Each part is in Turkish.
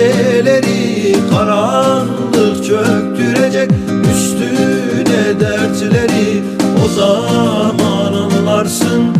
geceleri karanlık çöktürecek üstüne dertleri. O zaman anlarsın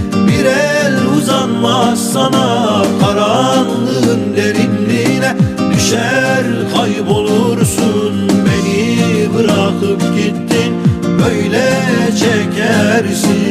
bir el uzanmaz sana karanlığın derinliğine Düşer kaybolursun. Beni bırakıp gittin Böyle çekersin.